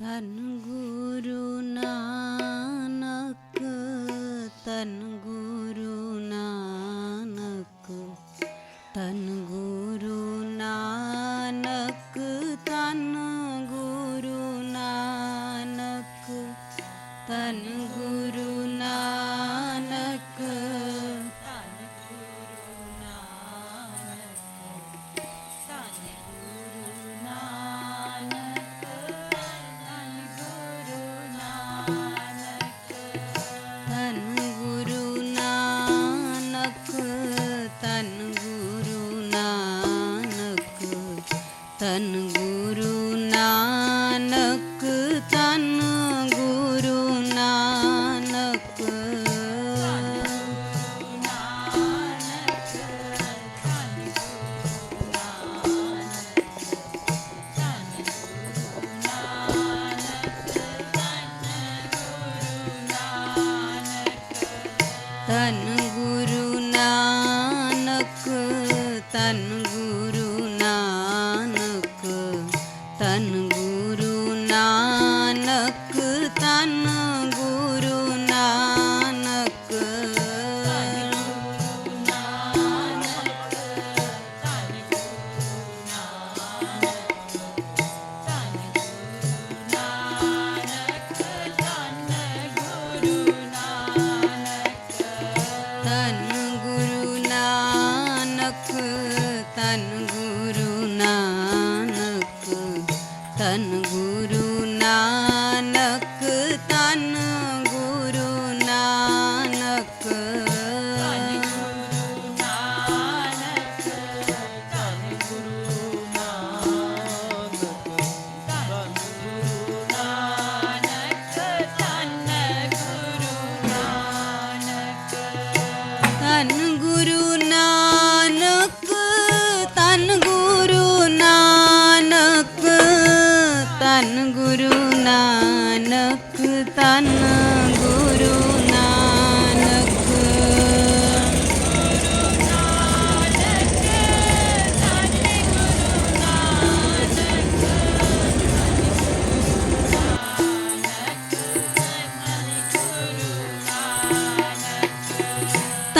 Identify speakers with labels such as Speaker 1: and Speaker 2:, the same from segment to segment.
Speaker 1: तन गुरु नानक धन गुरु नानक धनु गुरु धन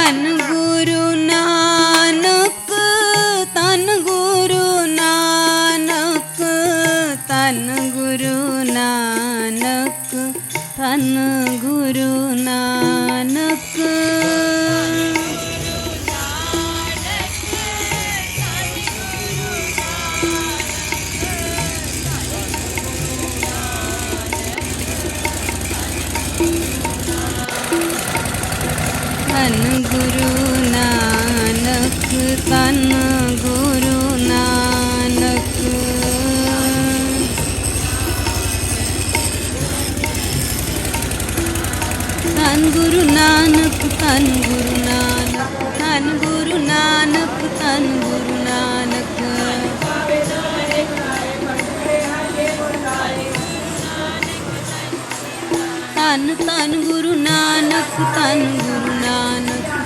Speaker 1: ज्ञान गुरु ਧੰਨ ਗੁਰੂ ਨਾਨਕ, ਧੰਨ ਗੁਰੂ ਨਾਨਕ। ਧੰਨ ਗੁਰੂ ਨਾਨਕ, ਧੰਨ ਗੁਰੂ ਨਾਨਕ, ਧੰਨ ਗੁਰੂ ਨਾਨਕ, ਧੰਨ ਗੁਰੂ ਨਾਨਕ। ਧੰਨ ਧੰਨ ਗੁਰੂ ਨਾਨਕ, ਧੰਨ ਗੁਰੂ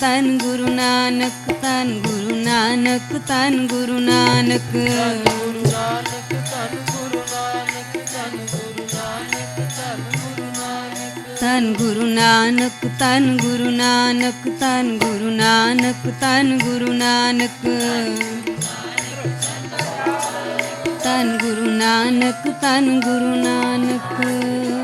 Speaker 1: ਧੰਨ ਗੁਰੂ ਨਾਨਕ ਧੰਨ ਗੁਰੂ ਨਾਨਕ ਧੰਨ ਗੁਰੂ ਨਾਨਕ ਧੰਨ ਗੁਰੂ ਨਾਨਕ ਧੰਨ ਗੁਰੂ ਨਾਨਕ ਧੰਨ ਗੁਰੂ ਨਾਨਕ ਧੰਨ ਗੁਰੂ ਨਾਨਕ ਧੰਨ ਗੁਰੂ ਨਾਨਕ ਧੰਨ ਗੁਰੂ ਨਾਨਕ ਧੰਨ ਗੁਰੂ ਨਾਨਕ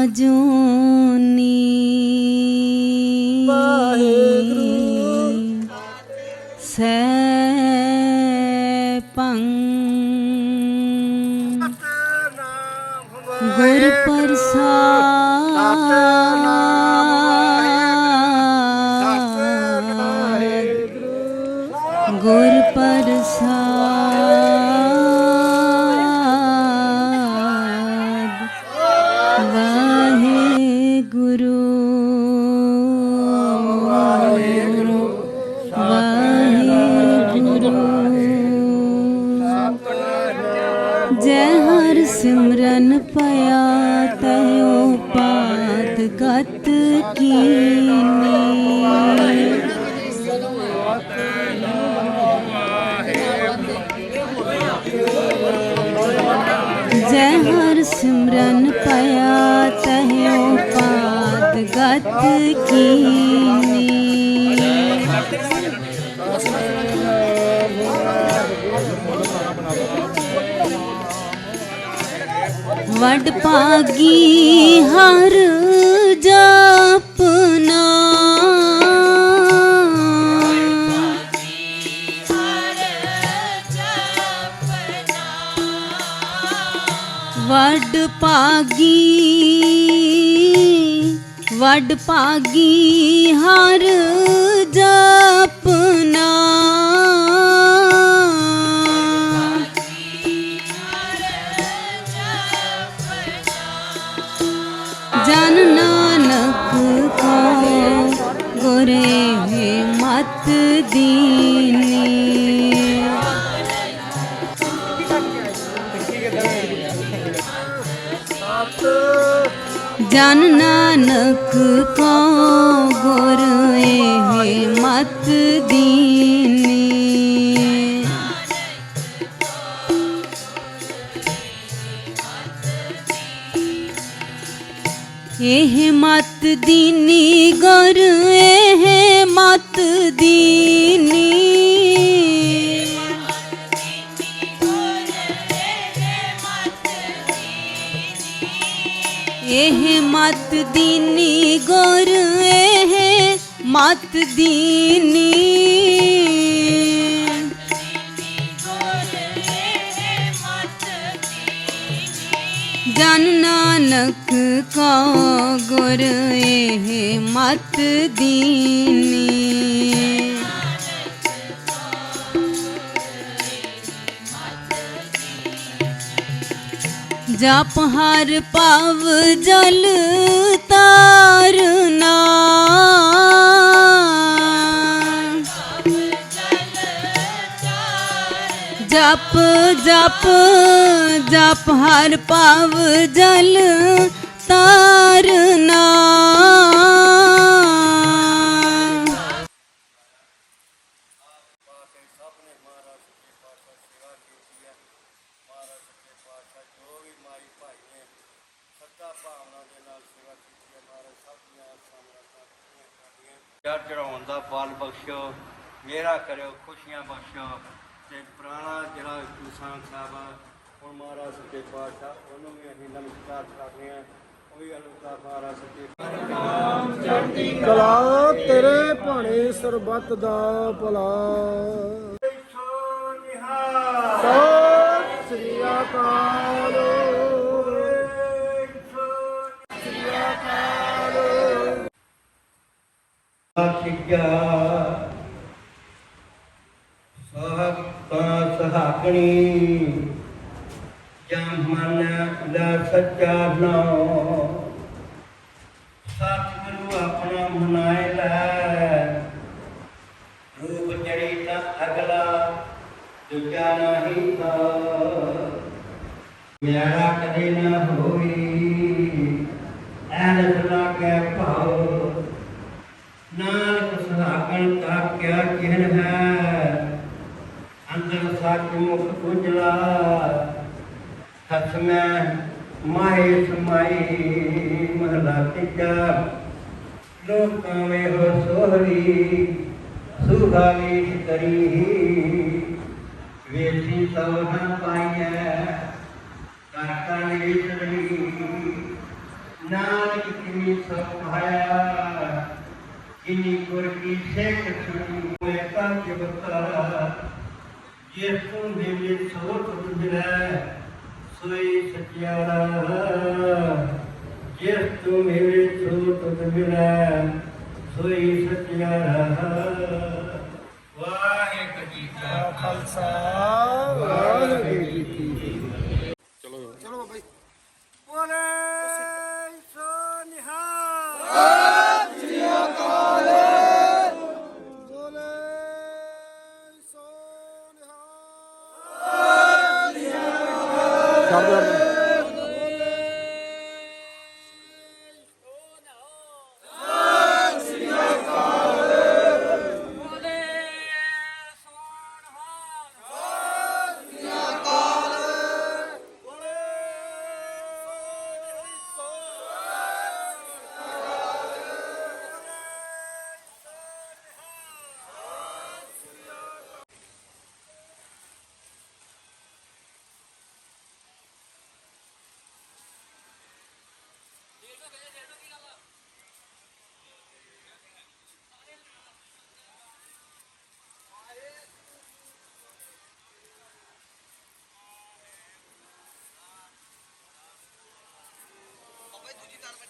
Speaker 1: আজু बात कीनी वड पागी हर जपना वड पागी ਵਡ ਭਾਗੀ ਹਰ ਜਾ ਨਾਨਕ ਕੋ ਗੁਰ ਇਹ ਮਤ ਦੀਨੀ ਇਹ ਮਤ ਦੀਨੀ ਗੁਰ ਇਹ ਮਤ ਦੀਨੀ ਮਤ ਦੀਨੀ ਗੁਰ ਇਹ ਮਤ ਦੀਨੀ ਜਨ ਨਾਨਕ ਕਾ ਗੁਰ ਇਹ ਮਤ ਦੀਨੀ ਜਪ ਹਰ ਪਵ ਜਲ ਤਾਰਨਾ ਜਪ ਜਪ ਜਪ ਹਰ ਪਵ ਜਲ ਤਾਰਨਾ
Speaker 2: ਸਭ ਨੇ ਮਹਾਰਾਜ ਸੱਚੇ ਪਾਤਸ਼ਾਹ ਸੇਵਾ ਕੀਤੀ ਹੈ ਮਹਾਰਾਜ ਸੱਚੇ ਪਾਤਸ਼ਾਹ ਜੋ ਵੀ ਚੜ ਚੜਾਉਣ ਦਾ ਫਲ ਬਖਸ਼ੋ ਮੇਰਾ ਕਰਿਓ ਖੁਸ਼ੀਆਂ ਬਖਸ਼ੋ ਤੇ ਪੁਰਾਣਾ ਜਿਹੜਾ ਨਿਸ਼ਾਨ ਸਾਹਿਬ ਆ ਹੁਣ ਮਹਾਰਾਜ ਸੱਚੇ ਪਾਤਸ਼ਾਹ ਉਹਨੂੰ ਵੀ ਅਸੀਂ ਨਮਸਕਾਰ ਕਰਦੇ ਹਾਂ। ਉਹ ਵੀ ਅਨੁਸਾਰ ਮਹਾਰਾਜ ਸੱਚੇ ਪਾਤਸ਼ਾਹ
Speaker 3: ਕਲਾ ਤੇਰੇ ਭਾਣੇ ਸਰਬੱਤ ਦਾ ਭਲਾ।
Speaker 2: ਸੋ ਨਿਹਾਲ
Speaker 3: ਸਤਿ ਸ੍ਰੀ ਅਕਾਲ।
Speaker 2: ਸਿੱਖਿਆ ਸਹਤਾ ਸਹਾਕਣੀ ਜਮ ਮਨ ਦਾ ਸੱਚਾ ਨਾਮ ਸਤਿਗੁਰੂ ਆਪਣਾ ਮਨਾਇ ਲੈ। ਰੂਪ ਚੜੀ ਤਾਂ ਅਗਲਾ, ਦੂਜਾ ਨਹੀਂ ਤਾ। ਮੇਰਾ ਕਦੇ ਨਾ ਹੋਈ ਐਨ ਲਾਗੇ ਭਾਉ ਨਾਨਕ ਸੁਹਾਗਣ ਕਾ ਕਿਆ ਚਿਹਨ ਹੈ, ਅੰਦਰ ਸੱਚ ਮੁਖ ਉਜਲਾ ਖਸਮੈ ਮਾਹੇ ਸਮਾਈ, ਮਹਲਾ ਤੀਜਾ। ਲੋਕਾਂ ਵੇ ਹੋ ਸੋਹਰੀ ਸੁਹਾਵੀ ਕਰੀ ਵੇਸੀ ਸੋਹਣਾ ਪਾਈਐ, ਕਰਤਾ ਨਿਸ਼ਰੀ ਨਾਨਕ ਕੀ ਸਿੱਖ ਸੁਣੀ ਮੈਂ ਕੰਜ ਬਤਾ ਜਿਸ ਤੋਂ ਮੇਲੇ ਸੋ ਤੁਧ ਮਿਲੈ ਸੋਈ ਸਚਿਆਰਾ। ਜਿਸ ਤੋਂ ਮੇਲੇ ਸੋ ਤੁਧ ਮਿਲੈ ਸੋਈ ਸਚਿਆਰਾ। ਵਾਹਿਗੁਰੂ ਜੀ ਕਾ
Speaker 3: ਖਾਲਸਾ। ਵਾਹਿਗੁਰੂ ਜੀ ਕੀ ਫਤਿਹ। ਚਲੋ ਚਲੋ ਬਾਬਾ ਜੀ।
Speaker 2: ਬੋਲੇ।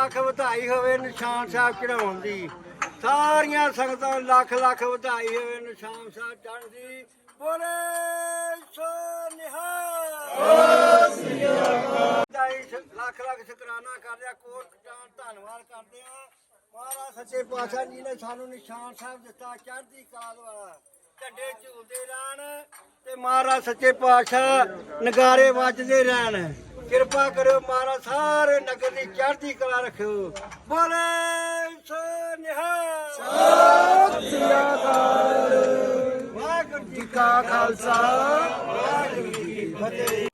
Speaker 2: ਲੱਖ ਵਧਾਈ ਹੋਵੇ, ਨਿਸ਼ਾਨ ਸਾਹਿਬ ਚੜਾਉਣ ਦੀ। ਸਾਰੀਆਂ ਸੰਗਤਾਂ ਨੂੰ ਲੱਖ ਲੱਖ ਵਧਾਈ ਹੋਵੇ, ਨਿਸ਼ਾਨ ਸਾਹਿਬ ਚੜ੍ਹਨ ਦੀ। ਬੋਲੇ ਸੋ ਨਿਹਾਲ। ਵਧਾਈ ਲੱਖ ਲੱਖ ਸ਼ੁਕਰਾਨਾ ਕਰਦੇ ਆ, ਕੋਟ ਕਟਾਨ ਧੰਨਵਾਦ ਕਰਦੇ ਆ। ਮਹਾਰਾਜ ਸੱਚੇ ਪਾਤਸ਼ਾਹ ਜੀ ਨੇ ਸਾਨੂੰ ਨਿਸ਼ਾਨ ਸਾਹਿਬ ਦਿੱਤਾ, ਚੜ੍ਹਦੀ ਕਲਾ ਵਾਲਾ ਝੰਡੇ ਝੂਲਦੇ ਰਹਿਣ ਤੇ ਮਹਾਰਾਜ ਸੱਚੇ ਪਾਤਸ਼ਾਹ ਨਗਾਰੇ ਵੱਜਦੇ ਰਹਿਣ। ਕਿਰਪਾ ਕਰਿਓ ਮਹਾਰਾਜ, ਸਾਰੇ ਨਗਰ ਦੀ ਚੜ੍ਹਦੀ ਕਲਾ ਰੱਖਿਓ। ਬੋਲੇ ਸੋ ਸਤਿ ਸ੍ਰੀ ਅਕਾਲ ਵਾਹਿਗੁਰੂ ਜੀ ਕਾ ਖਾਲਸਾ। ਵਾਹਿਗੁਰੂ ਜੀ ਕੀ ਫਤਿਹ।